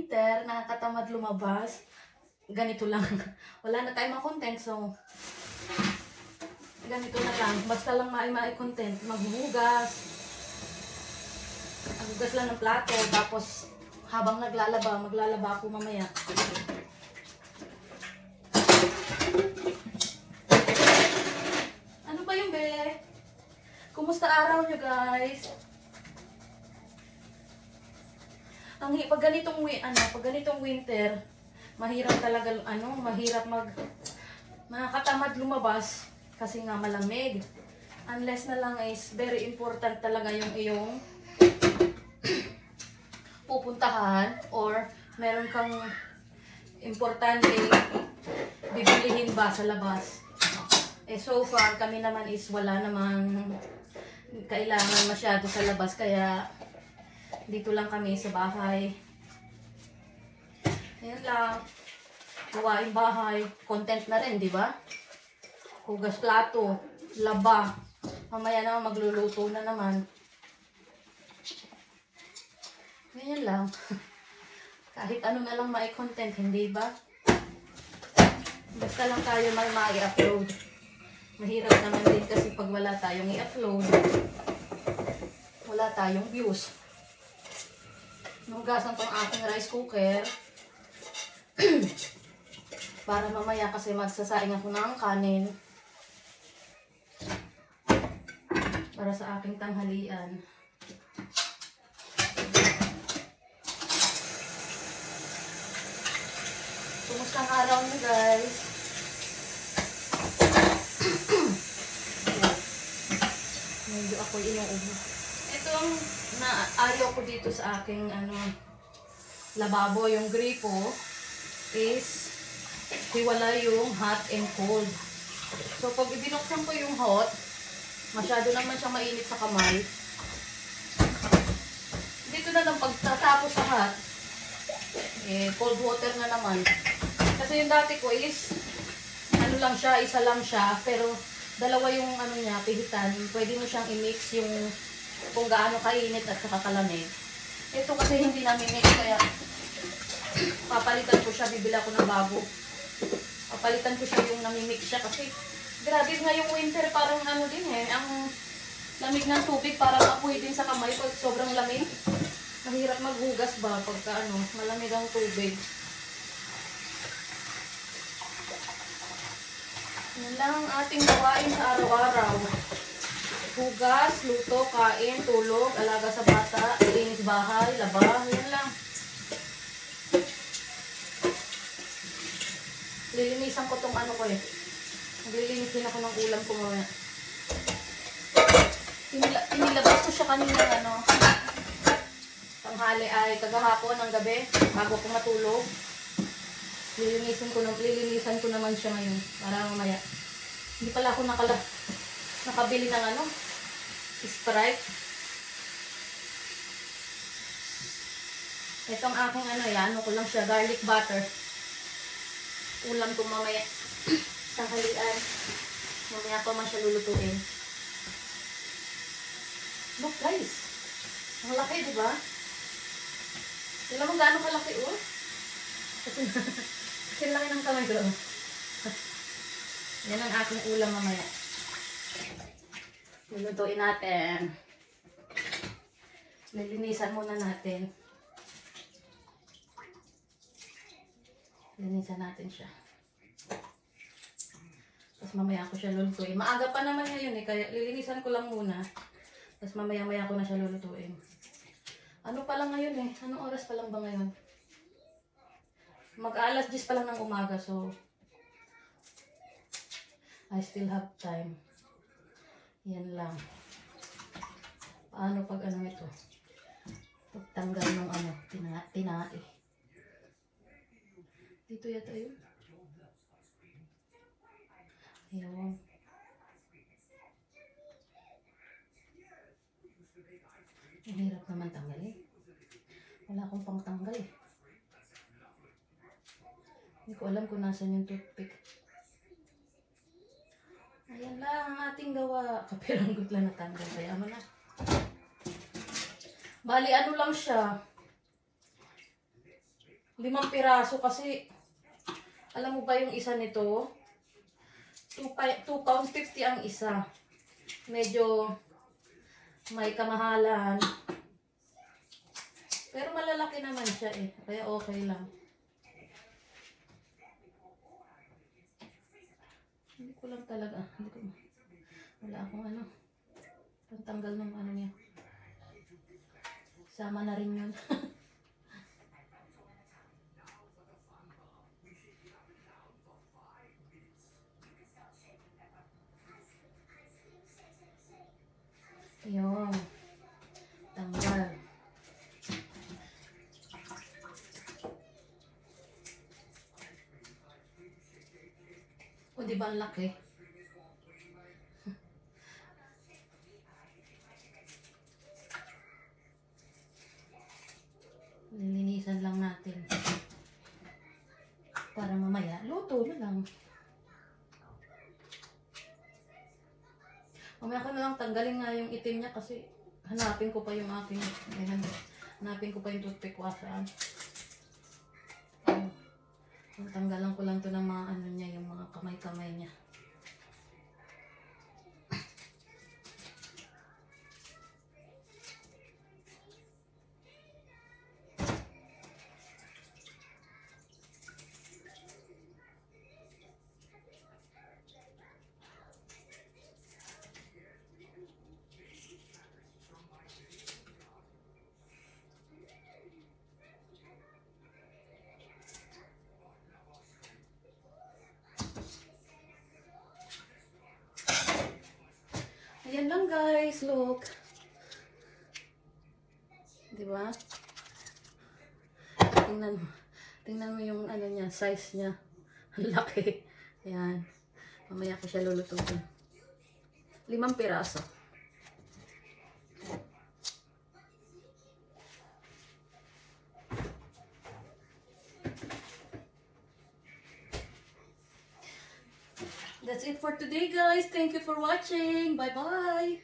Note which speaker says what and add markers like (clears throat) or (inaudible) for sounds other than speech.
Speaker 1: winter, nakakatamad lumabas. Ganito lang. (laughs) Wala na tayong mga content, so ganito na lang. Basta lang may content. Maghuhugas. Maghugas lang ng plato. Tapos, habang naglalaba, maglalaba ako mamaya. Ano ba yung be? Kumusta araw nyo, guys? Ang pag ganitong ano, pag ganitong winter, mahirap talaga ano, mahirap mag nakakatamad lumabas kasi nga malamig. Unless na lang is very important talaga yung iyong (clears throat) pupuntahan or meron kang importante bibilihin ba sa labas. Eh so far kami naman is wala namang kailangan masyado sa labas kaya dito lang kami sa bahay. Ayan lang. Gawain bahay. Content na rin, di ba? Hugas plato. Laba. Mamaya naman magluluto na naman. Ganyan lang. (laughs) Kahit ano na lang mai-content, hindi ba? Basta lang tayo may ma-upload. Mahirap naman din kasi pag wala tayong i-upload, wala tayong views. Nugasan ko ang aking rice cooker. (clears throat) Para mamaya kasi magsasaing ako ng kanin. Para sa aking tanghalian. Kumusta ang araw niyo guys? (clears throat) Medyo ako inuubo. Ito ang naayaw ko dito sa aking ano lababo, yung gripo is hiwala yung hot and cold. So pag ibinuksan ko yung hot, masyado naman siyang mainit sa kamay. Dito na lang pagtatapos sa hot, eh, cold water na naman. Kasi yung dati ko is, ano lang siya, isa lang siya, pero dalawa yung ano niya, pihitan. Pwede mo siyang i-mix yung kung gaano kainit at saka kalamig. Ito kasi hindi namin mix, kaya papalitan ko siya, bibila ko ng bago. Papalitan ko siya yung namimix siya kasi grabe nga yung winter parang ano din eh, ang lamig ng tubig parang apoy din sa kamay pag sobrang lamig. Mahirap maghugas ba pagka ano, malamig ang tubig. Yan lang ang ating gawain sa araw-araw. Hugas, luto, kain, tulog, alaga sa bata, linis bahay, laba, yan lang. Lilinisan ko tong ano ko eh. Maglilinis din ako ng ulam ko mamaya. Tinila, tinilabas ko siya kanina ano. Tanghali ay kagahapon ng gabi bago ko matulog. Lilinisin ko, na- lilinisan ko naman siya ngayon para mamaya. Hindi pala ako nakala, nakabili ng ano, Sprite. Ito ang aking ano yan, ano ko lang siya, garlic butter. Ulam ko mamaya. (clears throat) Tanghalian. Mamaya pa man siya lulutuin. Look guys. Ang laki, di ba? Tignan mo gaano kalaki, oh. (laughs) Kasi, kasi laki ng kamay ko. (laughs) Yan ang aking ulam mamaya. Lulutuin natin. Lilinisan muna natin. Linisan natin siya. Tapos mamaya ko siya lulutuin. Maaga pa naman ngayon eh, kaya lilinisan ko lang muna. Tapos mamaya-maya ko na siya lulutuin. Ano pa lang ngayon eh? Anong oras pa lang ba ngayon? Mag-alas 10 pa lang ng umaga, so I still have time. Yan lang. Paano pag ano ito? Pagtanggal ng ano, tina tinae. Dito yata yun. Ayun. Ang hirap naman tanggalin. Wala akong pang tanggal eh. Hindi ko alam kung nasan yung toothpick. Lang ang ating gawa. Kapiranggot lang natanggal. Kaya mo na. Bali, ano lang siya. limang piraso kasi, alam mo ba yung isa nito? 2 pounds 50 ang isa. Medyo may kamahalan. Pero malalaki naman siya eh. Kaya okay lang. Hindi ko lang talaga. Hindi ko, wala akong ano. Pantanggal ng ano niya. Sama na rin yun. (laughs) Ayun. Tanggal. O, di ba ang laki? (laughs) Lilinisan lang natin. Para mamaya, luto na lang. Mamaya ko na lang tanggalin nga yung itim niya kasi hanapin ko pa yung aking, hanapin ko pa yung toothpick ko saan. Oh. Tanggalan ko lang to ng mga ano niya, yung mga kamay-kamay niya. Guys, look. Di ba? Tingnan mo. Tingnan mo yung ano niya, size niya. (laughs) Ang laki. Ayan. Mamaya ko siya lulutuin. Limang piraso. That's it for today guys. Thank you for watching. Bye-bye.